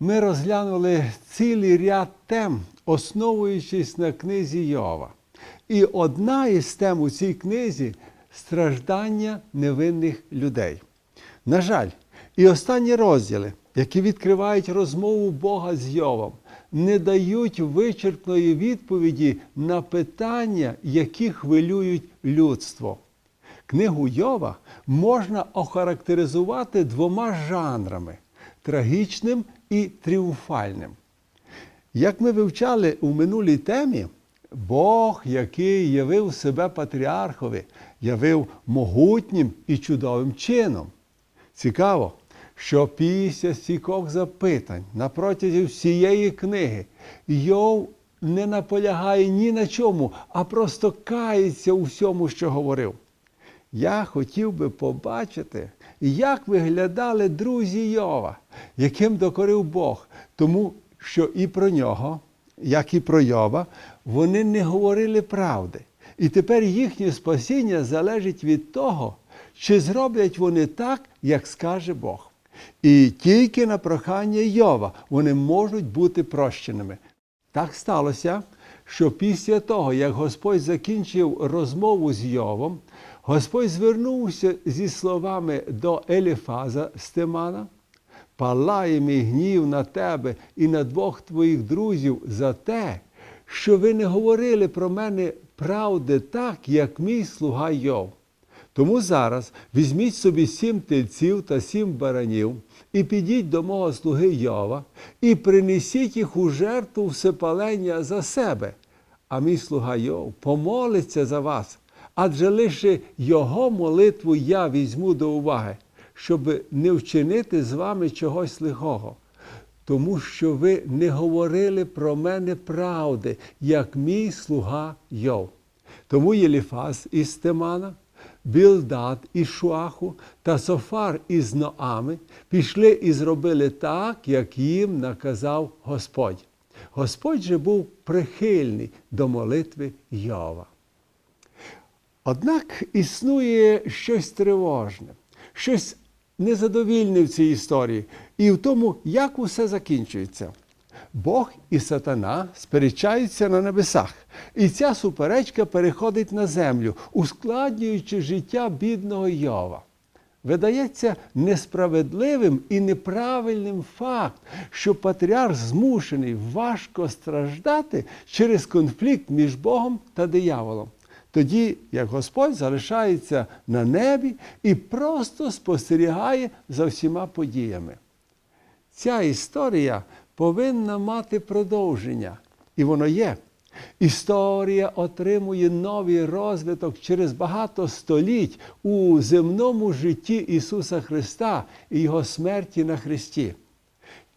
ми розглянули цілий ряд тем, основуючись на книзі Йова. І одна із тем у цій книзі страждання невинних людей. На жаль, і останні розділи, які відкривають розмову Бога з Йовом, не дають вичерпної відповіді на питання, які хвилюють людство. Книгу Йова можна охарактеризувати двома жанрами трагічним і тріумфальним. Як ми вивчали у минулій темі, Бог, який явив себе патріархові, явив могутнім і чудовим чином. Цікаво, що після стількох запитань на протязі всієї книги Йов не наполягає ні на чому, а просто кається у всьому, що говорив. Я хотів би побачити, як виглядали друзі Йова, яким докорив Бог, тому що і про нього, як і про Йова, вони не говорили правди. І тепер їхнє спасіння залежить від того, чи зроблять вони так, як скаже Бог. І тільки на прохання Йова вони можуть бути прощеними. Так сталося, що після того, як Господь закінчив розмову з Йовом, Господь звернувся зі словами до Еліфаза Стемана, палає мій гнів на тебе і на двох твоїх друзів за те, що ви не говорили про мене правди так, як мій слуга Йов. Тому зараз візьміть собі сім тельців та сім баранів, і підіть до мого слуги Йова, і принесіть їх у жертву всепалення за себе. А мій слуга Йов помолиться за вас, адже лише його молитву я візьму до уваги, щоб не вчинити з вами чогось лихого. Тому що ви не говорили про мене правди, як мій слуга Йов. Тому Єліфас із Темана, Білдад із Шуаху та Софар із Ноами пішли і зробили так, як їм наказав Господь. Господь же був прихильний до молитви Йова. Однак існує щось тривожне, щось незадовільне в цій історії і в тому, як усе закінчується. Бог і сатана сперечаються на небесах, і ця суперечка переходить на землю, ускладнюючи життя бідного Йова. Видається несправедливим і неправильним факт, що патріарх змушений важко страждати через конфлікт між Богом та дияволом. Тоді як Господь залишається на небі і просто спостерігає за всіма подіями. Ця історія повинна мати продовження, і воно є. Історія отримує новий розвиток через багато століть у земному житті Ісуса Христа і Його смерті на Христі.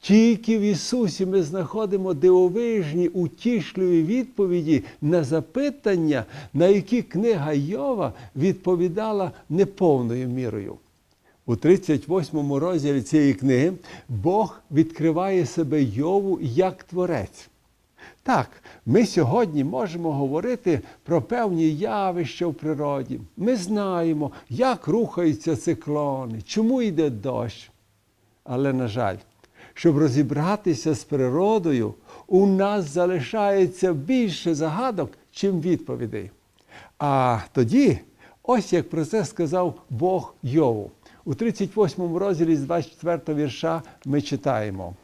Тільки в Ісусі ми знаходимо дивовижні утішливі відповіді на запитання, на які книга Йова відповідала неповною мірою. У 38 розділі цієї книги Бог відкриває себе Йову як творець. Так, ми сьогодні можемо говорити про певні явища в природі. Ми знаємо, як рухаються циклони, чому йде дощ. Але, на жаль, щоб розібратися з природою, у нас залишається більше загадок, чим відповідей. А тоді, ось як про це сказав Бог Йову. У 38 розділі з 24 вірша ми читаємо.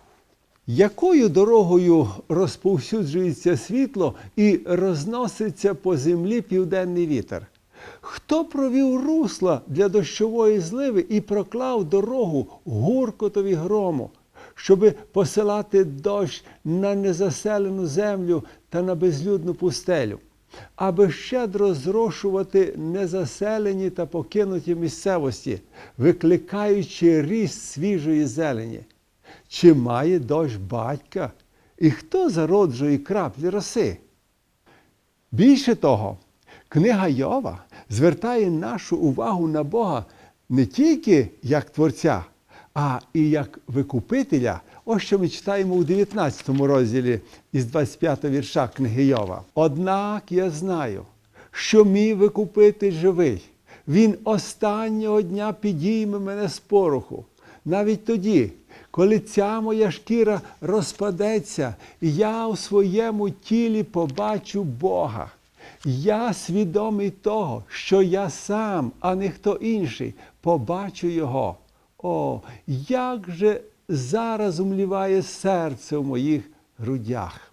Якою дорогою розповсюджується світло і розноситься по землі південний вітер? Хто провів русла для дощової зливи і проклав дорогу гуркотові грому, щоби посилати дощ на незаселену землю та на безлюдну пустелю, аби щедро зрошувати незаселені та покинуті місцевості, викликаючи ріст свіжої зелені? Чи має дощ батька? І хто зароджує краплі роси? Більше того, книга Йова звертає нашу увагу на Бога не тільки як Творця, а і як Викупителя. Ось що ми читаємо у 19 розділі із 25 вірша книги Йова. Однак я знаю, що мій Викупитель живий. Він останнього дня підійме мене з пороху. Навіть тоді, коли ця моя шкіра розпадеться, я у своєму тілі побачу Бога. Я свідомий того, що я сам, а не хто інший, побачу Його. О, як же зараз умліває серце в моїх грудях.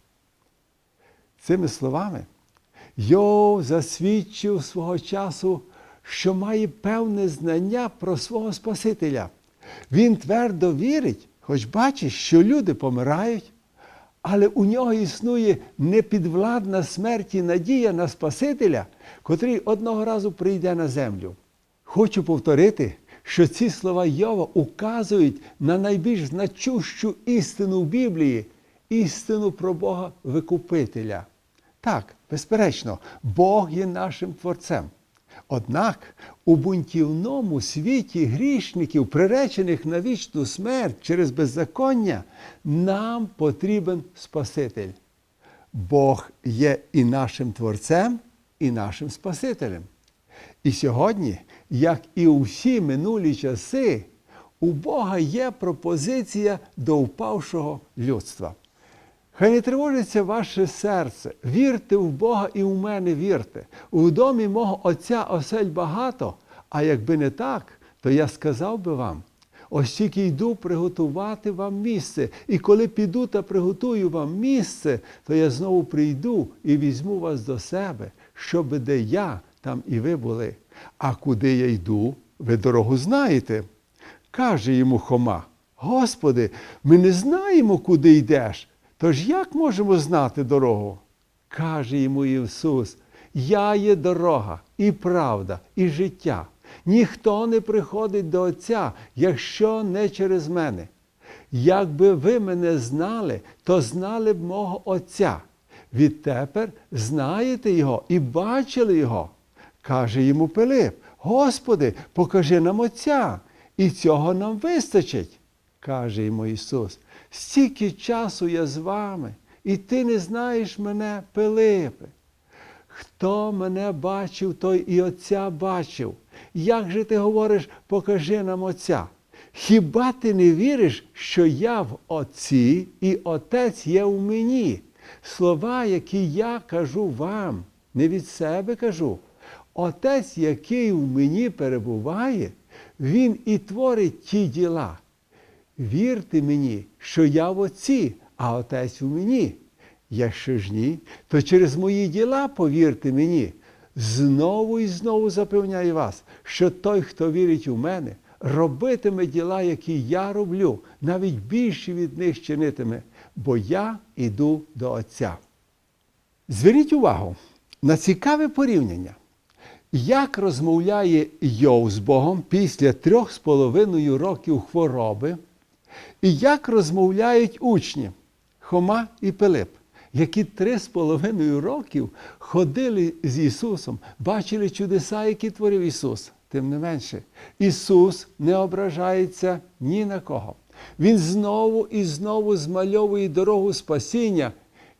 Цими словами Йов засвідчив свого часу, що має певне знання про свого Спасителя. Він твердо вірить, хоч бачить, що люди помирають, але у нього існує непідвладна смерті надія на Спасителя, котрий одного разу прийде на землю. Хочу повторити, що ці слова Йова указують на найбільш значущу істину в Біблії істину про Бога Викупителя. Так, безперечно, Бог є нашим Творцем. Однак у бунтівному світі грішників, приречених на вічну смерть через беззаконня, нам потрібен Спаситель. Бог є і нашим Творцем, і нашим Спасителем. І сьогодні, як і у всі минулі часи, у Бога є пропозиція до впавшого людства. Хай не тривожиться ваше серце, вірте в Бога і в мене вірте. У домі мого Отця осель багато, а якби не так, то я сказав би вам. Ось тільки йду приготувати вам місце. І коли піду та приготую вам місце, то я знову прийду і візьму вас до себе, щоб де я, там і ви були. А куди я йду, ви дорогу знаєте. Каже йому Хома: Господи, ми не знаємо, куди йдеш. Тож як можемо знати дорогу? Каже йому Ісус, Я є дорога, і правда, і життя. Ніхто не приходить до Отця, якщо не через мене. Якби ви мене знали, то знали б мого Отця. Відтепер знаєте Його і бачили Його. Каже йому Пилип: Господи, покажи нам Отця, і цього нам вистачить. Каже йому Ісус, стільки часу я з вами, і ти не знаєш мене, Пилипе. Хто мене бачив, той і Отця бачив. Як же ти говориш, покажи нам Отця? Хіба ти не віриш, що я в Отці і Отець є в мені? Слова, які я кажу вам, не від себе кажу. Отець, який в мені перебуває, Він і творить ті діла. Вірте мені, що я в Отці, а Отець у мені. Якщо ж ні, то через мої діла повірте мені, знову і знову запевняю вас, що той, хто вірить у мене, робитиме діла, які я роблю, навіть більше від них чинитиме, бо я іду до Отця. Зверніть увагу на цікаве порівняння. Як розмовляє Йов з Богом після трьох з половиною років хвороби, і як розмовляють учні Хома і Пилип, які три з половиною років ходили з Ісусом, бачили чудеса, які творив Ісус. Тим не менше, Ісус не ображається ні на кого. Він знову і знову змальовує дорогу спасіння.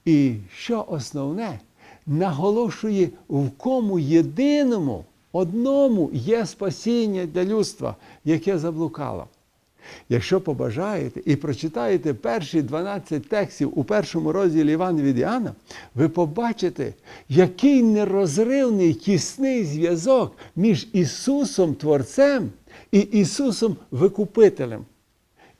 І що основне, наголошує, в кому єдиному, одному є спасіння для людства, яке заблукало. Якщо побажаєте і прочитаєте перші 12 текстів у першому розділі Івана від Іоанна, ви побачите, який нерозривний тісний зв'язок між Ісусом Творцем і Ісусом Викупителем.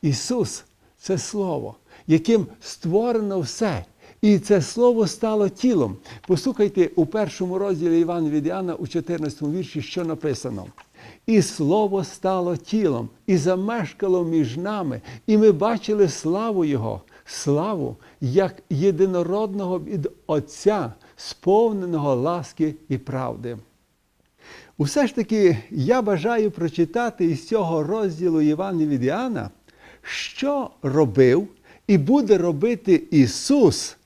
Ісус це Слово, яким створено все. І це слово стало тілом. Послухайте у першому розділі Івана від Іоанна у 14 вірші, що написано. І слово стало тілом, і замешкало між нами, і ми бачили славу Його, славу як єдинородного від Отця, сповненого ласки і правди. Усе ж таки я бажаю прочитати із цього розділу Івана від Іоанна, що робив і буде робити Ісус.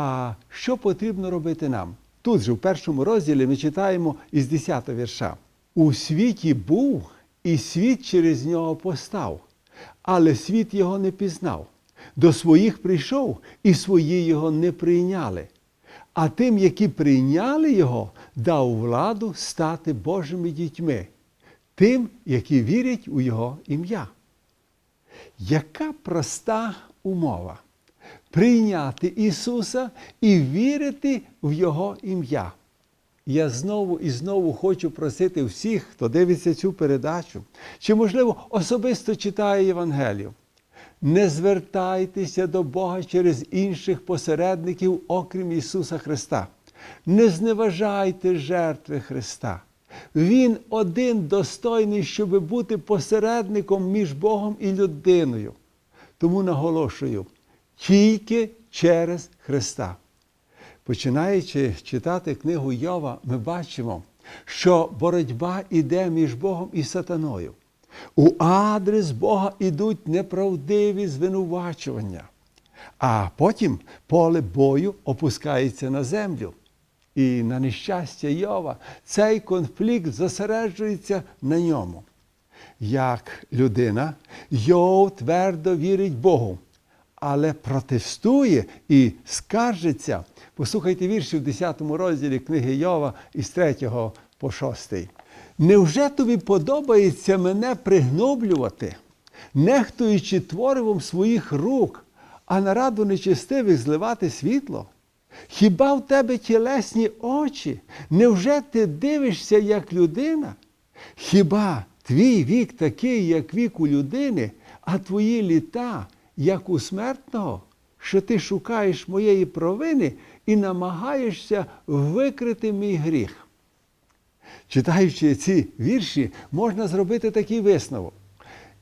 А що потрібно робити нам? Тут же в першому розділі ми читаємо із 10 вірша. У світі був, і світ через нього постав, але світ його не пізнав. До своїх прийшов, і свої його не прийняли. А тим, які прийняли його, дав владу стати Божими дітьми, тим, які вірять у Його ім'я. Яка проста умова прийняти Ісуса і вірити в Його ім'я. Я знову і знову хочу просити всіх, хто дивиться цю передачу, чи, можливо, особисто читає Євангелію. Не звертайтеся до Бога через інших посередників, окрім Ісуса Христа. Не зневажайте жертви Христа. Він один достойний, щоб бути посередником між Богом і людиною. Тому наголошую, тільки через Христа. Починаючи читати книгу Йова, ми бачимо, що боротьба йде між Богом і сатаною. У адрес Бога йдуть неправдиві звинувачування, а потім поле бою опускається на землю. І на нещастя Йова цей конфлікт зосереджується на ньому. Як людина, Йов твердо вірить Богу, але протестує і скаржиться. Послухайте вірші в 10 розділі книги Йова із 3 по 6. Невже тобі подобається мене пригноблювати, нехтуючи творивом своїх рук, а на раду нечестивих зливати світло? Хіба в тебе тілесні очі? Невже ти дивишся як людина? Хіба твій вік такий, як вік у людини, а твої літа, як у смертного, що ти шукаєш моєї провини і намагаєшся викрити мій гріх? Читаючи ці вірші, можна зробити такий висновок.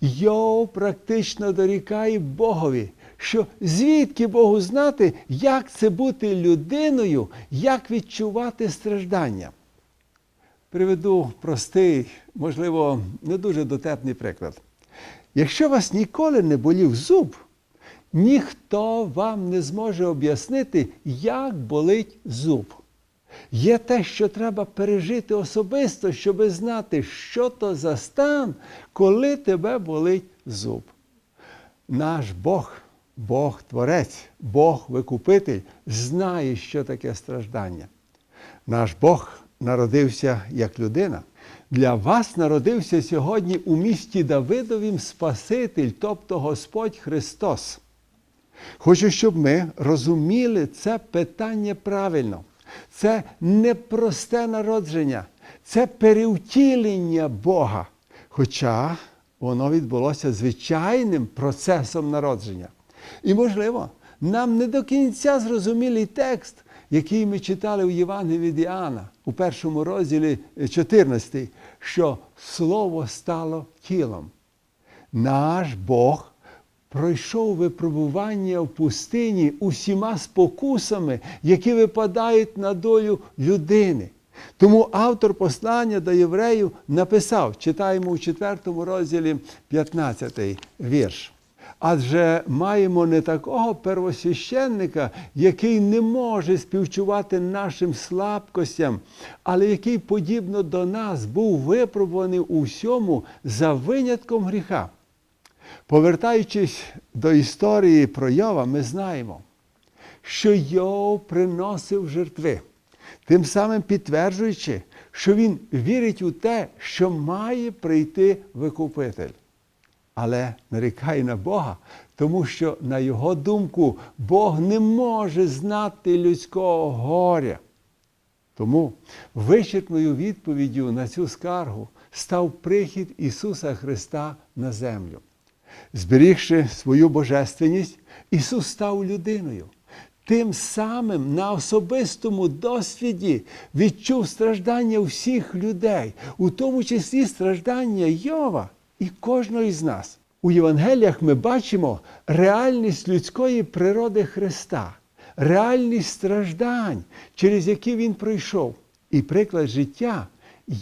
Йов практично дорікає Богові, що звідки Богу знати, як це бути людиною, як відчувати страждання. Приведу простий, можливо, не дуже дотепний приклад. Якщо вас ніколи не болів зуб, ніхто вам не зможе об'яснити, як болить зуб. Є те, що треба пережити особисто, щоб знати, що то за стан, коли тебе болить зуб. Наш Бог, Бог Творець, Бог Викупитель, знає, що таке страждання. Наш Бог народився як людина. Для вас народився сьогодні у місті Давидовім Спаситель, тобто Господь Христос. Хочу, щоб ми розуміли це питання правильно. Це непросте народження, це перевтілення Бога. Хоча воно відбулося звичайним процесом народження. І, можливо, нам не до кінця зрозумілий текст, який ми читали у Євангелії від Іоанна у першому розділі 14, що Слово стало тілом. Наш Бог пройшов випробування в пустині усіма спокусами, які випадають на долю людини. Тому автор послання до євреїв написав, читаємо у 4 розділі 15 вірш. Адже маємо не такого первосвященника, який не може співчувати нашим слабкостям, але який, подібно до нас, був випробуваний у всьому за винятком гріха. Повертаючись до історії про Йова, ми знаємо, що Йов приносив жертви, тим самим підтверджуючи, що він вірить у те, що має прийти викупитель. Але нарікає на Бога, тому що, на його думку, Бог не може знати людського горя. Тому вичерпною відповіддю на цю скаргу став прихід Ісуса Христа на землю. Зберігши свою божественність, Ісус став людиною. Тим самим на особистому досвіді відчув страждання всіх людей, у тому числі страждання Йова і кожного з нас. У Євангеліях ми бачимо реальність людської природи Христа, реальність страждань, через які Він пройшов, і приклад життя,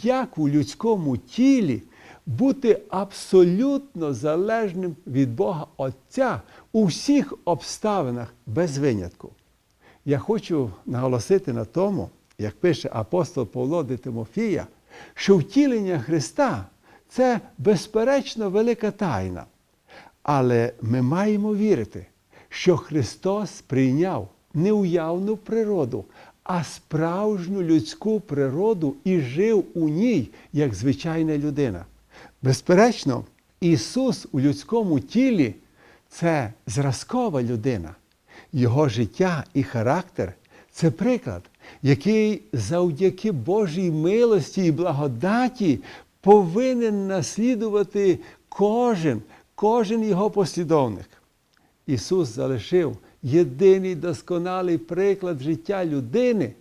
як у людському тілі бути абсолютно залежним від Бога Отця у всіх обставинах без винятку. Я хочу наголосити на тому, як пише апостол Павло де Тимофія, що втілення Христа це безперечно велика тайна. Але ми маємо вірити, що Христос прийняв не уявну природу, а справжню людську природу і жив у ній як звичайна людина. Безперечно, Ісус у людському тілі це зразкова людина. Його життя і характер це приклад, який завдяки Божій милості і благодаті повинен наслідувати кожен, кожен його послідовник. Ісус залишив єдиний досконалий приклад життя людини,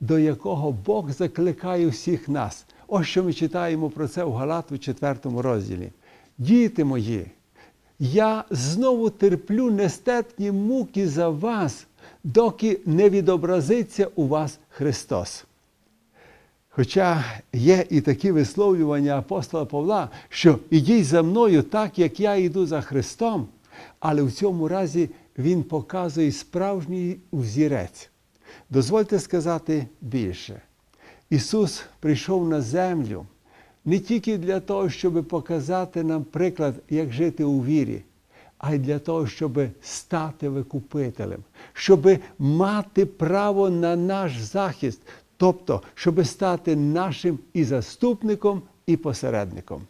до якого Бог закликає всіх нас. Ось що ми читаємо про це в Галату 4 розділі. Діти мої, я знову терплю нестерпні муки за вас, доки не відобразиться у вас Христос. Хоча є і такі висловлювання апостола Павла, що ідіть за мною так, як я йду за Христом, але в цьому разі він показує справжній взірець. Дозвольте сказати більше. Ісус прийшов на землю не тільки для того, щоб показати нам приклад, як жити у вірі, а й для того, щоб стати викупителем, щоб мати право на наш захист, тобто, щоб стати нашим і заступником, і посередником.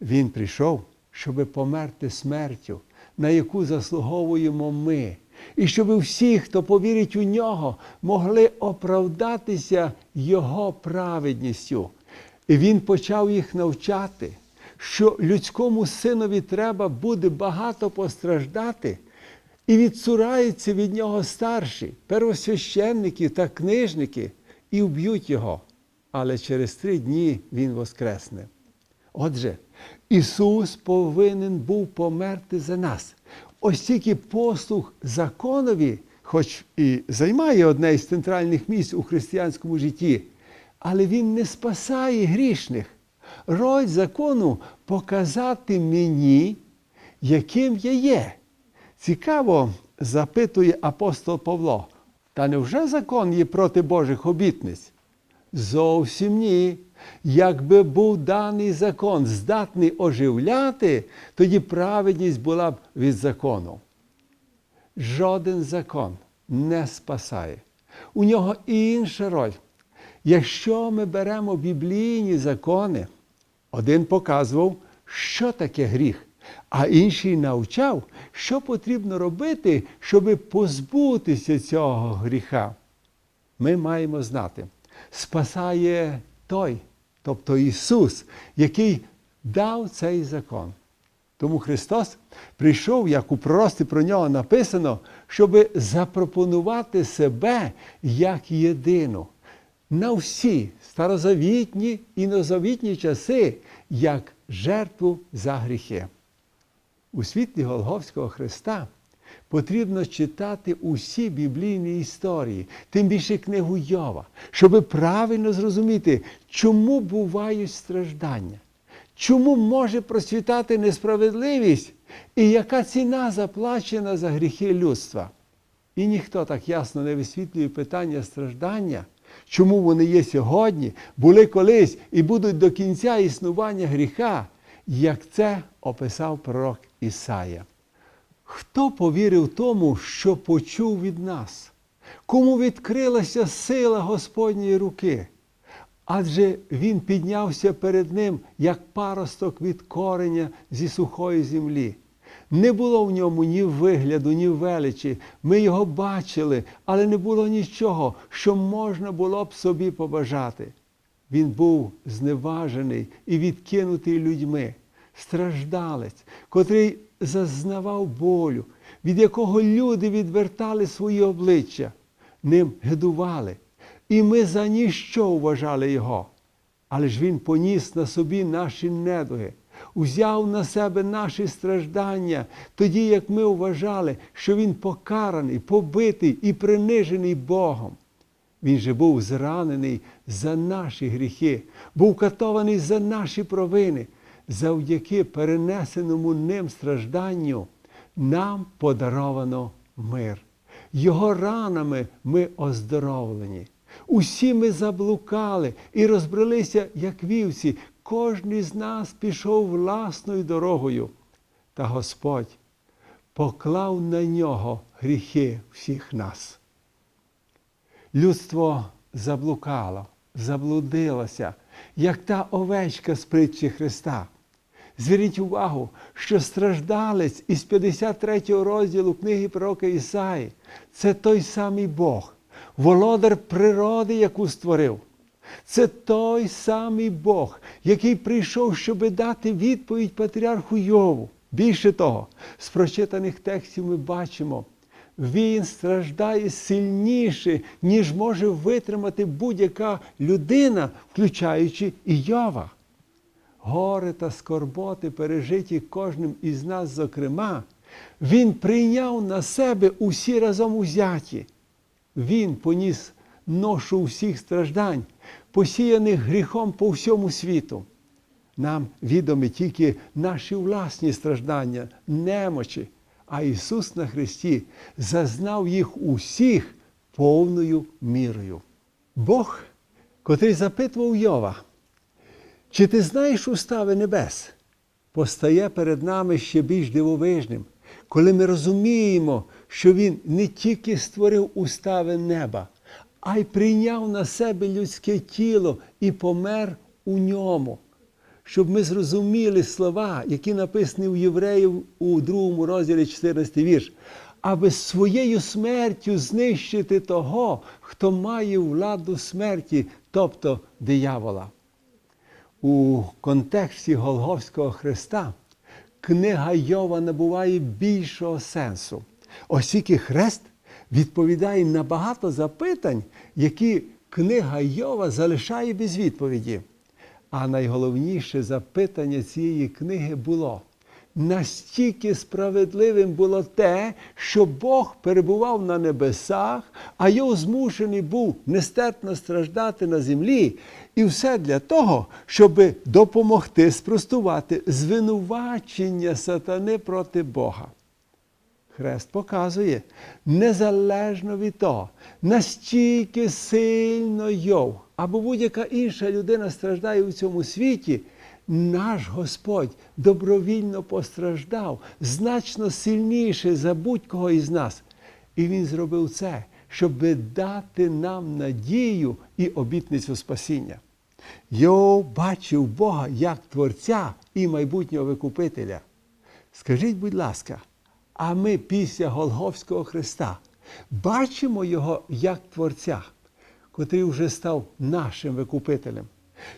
Він прийшов, щоб померти смертю, на яку заслуговуємо ми, і щоб всі, хто повірить у нього, могли оправдатися Його праведністю. І він почав їх навчати, що людському синові треба буде багато постраждати, і відсураються від нього старші, первосвященники та книжники, і вб'ють його. Але через три дні він воскресне. Отже, Ісус повинен був померти за нас. Ось тільки послуг законові, хоч і займає одне із центральних місць у християнському житті, але він не спасає грішних. Роль закону показати мені, яким я є. Цікаво, запитує апостол Павло, та невже закон є проти Божих обітниць? Зовсім ні. Якби був даний закон здатний оживляти, тоді праведність була б від закону. Жоден закон не спасає. У нього інша роль. Якщо ми беремо біблійні закони, один показував, що таке гріх, а інший навчав, що потрібно робити, щоб позбутися цього гріха. Ми маємо знати, спасає той, тобто Ісус, який дав цей закон. Тому Христос прийшов, як у прорості про нього написано, щоб запропонувати себе як єдину на всі старозавітні і новозавітні часи, як жертву за гріхи. У світлі Голговського Христа потрібно читати усі біблійні історії, тим більше книгу Йова, щоб правильно зрозуміти, чому бувають страждання, чому може процвітати несправедливість і яка ціна заплачена за гріхи людства. І ніхто так ясно не висвітлює питання страждання, чому вони є сьогодні, були колись і будуть до кінця існування гріха, як це описав пророк Ісая. Хто повірив тому, що почув від нас? Кому відкрилася сила Господньої руки? Адже він піднявся перед ним, як паросток від кореня зі сухої землі. Не було в ньому ні вигляду, ні величі. Ми його бачили, але не було нічого, що можна було б собі побажати. Він був зневажений і відкинутий людьми, страждалець, котрий зазнавав болю, від якого люди відвертали свої обличчя, ним гидували. І ми за ніщо вважали його. Але ж він поніс на собі наші недуги, узяв на себе наші страждання, тоді як ми вважали, що він покараний, побитий і принижений Богом. Він же був зранений за наші гріхи, був катований за наші провини. Завдяки перенесеному ним стражданню нам подаровано мир. Його ранами ми оздоровлені. Усі ми заблукали і розбрелися, як вівці. Кожний з нас пішов власною дорогою. Та Господь поклав на нього гріхи всіх нас. Людство заблукало, заблудилося, як та овечка з притчі Христа. Зверніть увагу, що страждалець із 53 розділу книги пророка Ісаї це той самий Бог, володар природи, яку створив. Це той самий Бог, який прийшов, щоб дати відповідь патріарху Йову. Більше того, з прочитаних текстів ми бачимо, він страждає сильніше, ніж може витримати будь-яка людина, включаючи і Йова. Горе та скорботи, пережиті кожним із нас, зокрема, він прийняв на себе усі разом узяті. Він поніс ношу всіх страждань, посіяних гріхом по всьому світу. Нам відомі тільки наші власні страждання, немочі, а Ісус на Христі зазнав їх усіх повною мірою. Бог, котрий запитував Йова, чи ти знаєш устави небес, постає перед нами ще більш дивовижним, коли ми розуміємо, що Він не тільки створив устави неба, а й прийняв на себе людське тіло і помер у ньому. Щоб ми зрозуміли слова, які написані у Євреїв у другому розділі 14 вірш, аби своєю смертю знищити того, хто має владу смерті, тобто диявола. У контексті Голговського Христа книга Йова набуває більшого сенсу, оскільки хрест відповідає на багато запитань, які книга Йова залишає без відповіді. А найголовніше запитання цієї книги було: настільки справедливим було те, що Бог перебував на небесах, а його змушений був нестерпно страждати на землі, і все для того, щоб допомогти спростувати звинувачення сатани проти Бога. Хрест показує, незалежно від того, настільки сильно Йов або будь-яка інша людина страждає у цьому світі, наш Господь добровільно постраждав значно сильніше за будь-кого із нас. І Він зробив це, щоб дати нам надію і обітницю спасіння. Йов бачив Бога як Творця і майбутнього Викупителя. Скажіть, будь ласка, а ми після Голговського Христа бачимо Його як Творця, котрий вже став нашим Викупителем.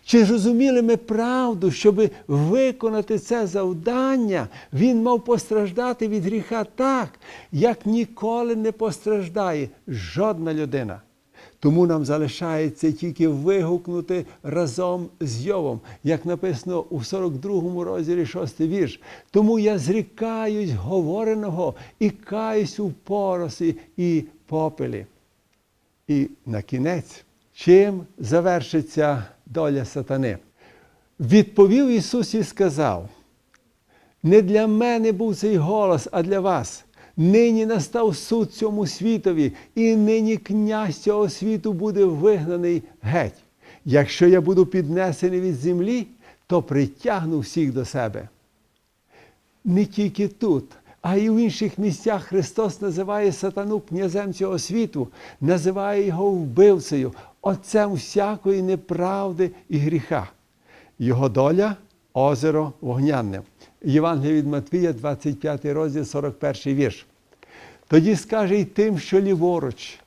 Чи зрозуміли ми правду, щоб виконати це завдання, він мав постраждати від гріха так, як ніколи не постраждає жодна людина. Тому нам залишається тільки вигукнути разом з Йовом, як написано у 42 розділі 6 вірш. Тому я зрікаюсь говореного і каюсь у поросі і попелі. І на кінець, чим завершиться доля сатани? Відповів Ісус і сказав: не для мене був цей голос, а для вас. Нині настав суд цьому світові, і нині князь цього світу буде вигнаний геть. Якщо я буду піднесений від землі, то притягну всіх до себе. Не тільки тут, а й в інших місцях Христос називає сатану князем цього світу, називає його вбивцею, отцем всякої неправди і гріха. Його доля озеро вогняне. Євангелія від Матвія, 25 розділ, 41 вірш. Тоді скаже й тим, що ліворуч,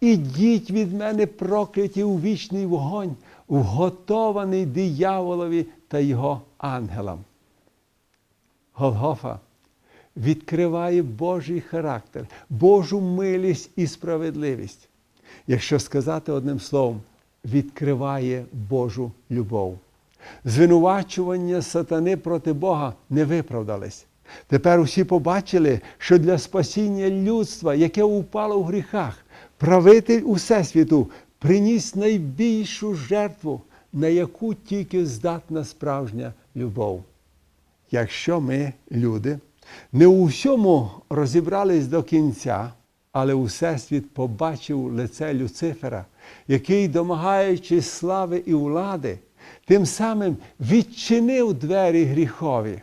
ідіть від мене прокляті у вічний вогонь, вготований дияволові та його ангелам. Голгофа відкриває Божий характер, Божу милість і справедливість. Якщо сказати одним словом, відкриває Божу любов. Звинувачування сатани проти Бога не виправдались. Тепер усі побачили, що для спасіння людства, яке упало в гріхах, правитель Усесвіту приніс найбільшу жертву, на яку тільки здатна справжня любов. Якщо ми, люди, не у всьому розібрались до кінця, але Усесвіт побачив лице Люцифера, який, домагаючись слави і влади, тим самим відчинив двері гріхові.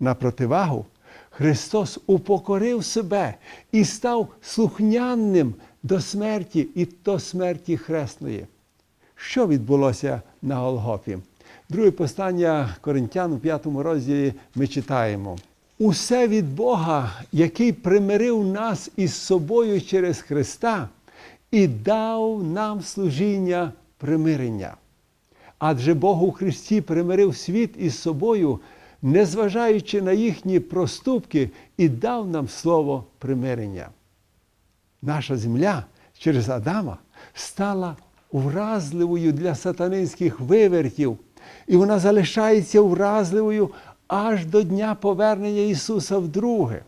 На противагу, Христос упокорив себе і став слухняним до смерті і до смерті хресної. Що відбулося на Голгофі? Друге послання Коринтян у п'ятому розділі ми читаємо. Усе від Бога, який примирив нас із собою через Христа і дав нам служіння примирення. Адже Бог у Христі примирив світ із собою, незважаючи на їхні проступки, і дав нам слово примирення. Наша земля через Адама стала вразливою для сатанинських вивертів, і вона залишається вразливою аж до дня повернення Ісуса вдруге.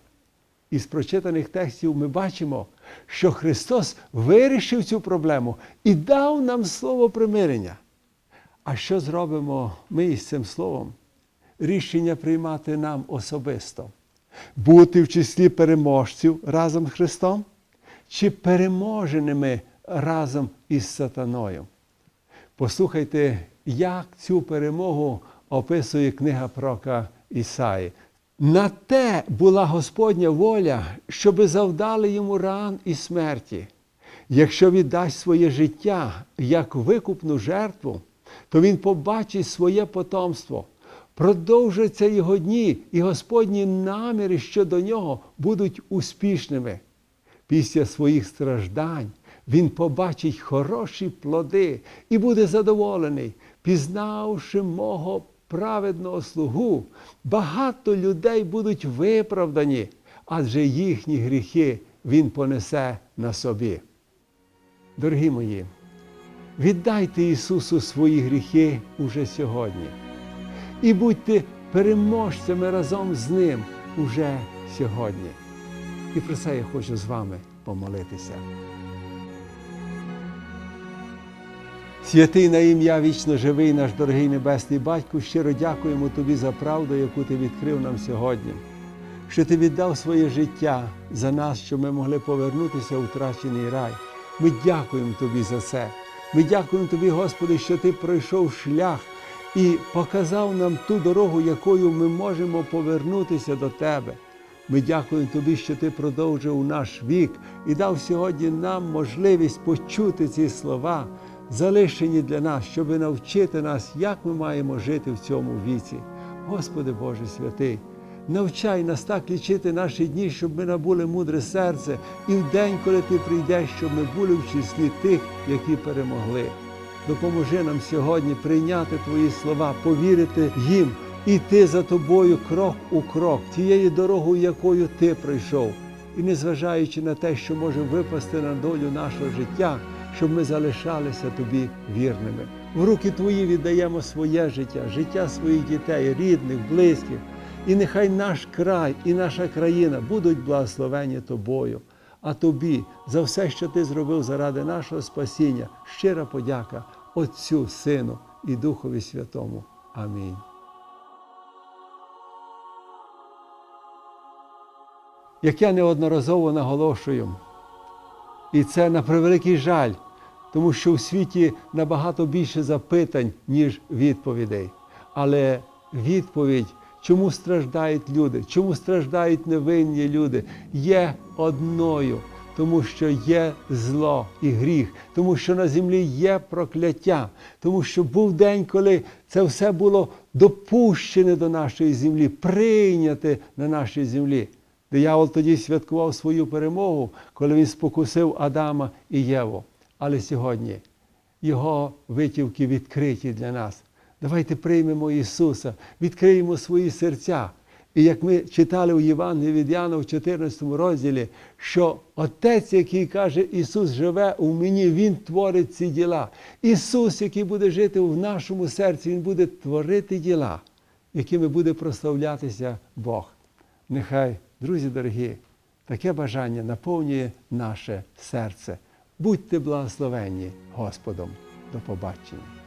Із прочитаних текстів ми бачимо, що Христос вирішив цю проблему і дав нам слово примирення. А що зробимо ми із цим словом? Рішення приймати нам особисто, бути в числі переможців разом з Христом чи переможеними разом із сатаною. Послухайте, як цю перемогу описує книга Прока Ісаї. На те була Господня воля, щоби завдали йому ран і смерті. Якщо віддасть своє життя як викупну жертву, то він побачить своє потомство. Продовжаться його дні, і Господні наміри щодо нього будуть успішними. Після своїх страждань він побачить хороші плоди і буде задоволений, пізнавши мого праведного слугу, багато людей будуть виправдані, адже їхні гріхи Він понесе на собі. Дорогі мої, віддайте Ісусу свої гріхи уже сьогодні і будьте переможцями разом з Ним уже сьогодні. І про це я хочу з вами помолитися. Святий на ім'я вічно живий, наш дорогий Небесний Батько, щиро дякуємо Тобі за правду, яку Ти відкрив нам сьогодні, що Ти віддав своє життя за нас, щоб ми могли повернутися у втрачений рай. Ми дякуємо Тобі за це. Ми дякуємо Тобі, Господи, що Ти пройшов шлях і показав нам ту дорогу, якою ми можемо повернутися до Тебе. Ми дякуємо Тобі, що Ти продовжив наш вік і дав сьогодні нам можливість почути ці слова, залишені для нас, щоб навчити нас, як ми маємо жити в цьому віці. Господи Боже святий, навчай нас так лічити наші дні, щоб ми набули мудре серце, і в день, коли Ти прийдеш, щоб ми були в числі тих, які перемогли. Допоможи нам сьогодні прийняти Твої слова, повірити їм, іти за тобою крок у крок, тією дорогою, якою ти прийшов. І незважаючи на те, що може випасти на долю нашого життя, щоб ми залишалися тобі вірними. В руки Твої віддаємо своє життя, життя своїх дітей, рідних, близьких. І нехай наш край і наша країна будуть благословені тобою. А тобі за все, що ти зробив заради нашого спасіння, щира подяка Отцю, Сину і Духові Святому. Амінь. Як я неодноразово наголошую, і це на превеликий жаль, тому що в світі набагато більше запитань, ніж відповідей. Але відповідь, чому страждають люди, чому страждають невинні люди, є одною, тому що є зло і гріх, тому що на землі є прокляття, тому що був день, коли це все було допущене до нашої землі, прийняте на нашій землі. Диявол тоді святкував свою перемогу, коли він спокусив Адама і Єву. Але сьогодні його витівки відкриті для нас. Давайте приймемо Ісуса, відкриємо свої серця. І як ми читали у Євангелії від Яна в 14 розділі, що Отець, який каже, Ісус живе у мені, Він творить ці діла. Ісус, який буде жити в нашому серці, Він буде творити діла, якими буде прославлятися Бог. Нехай, друзі дорогі, таке бажання наповнює наше серце. Будьте благословенні Господом. До побачення.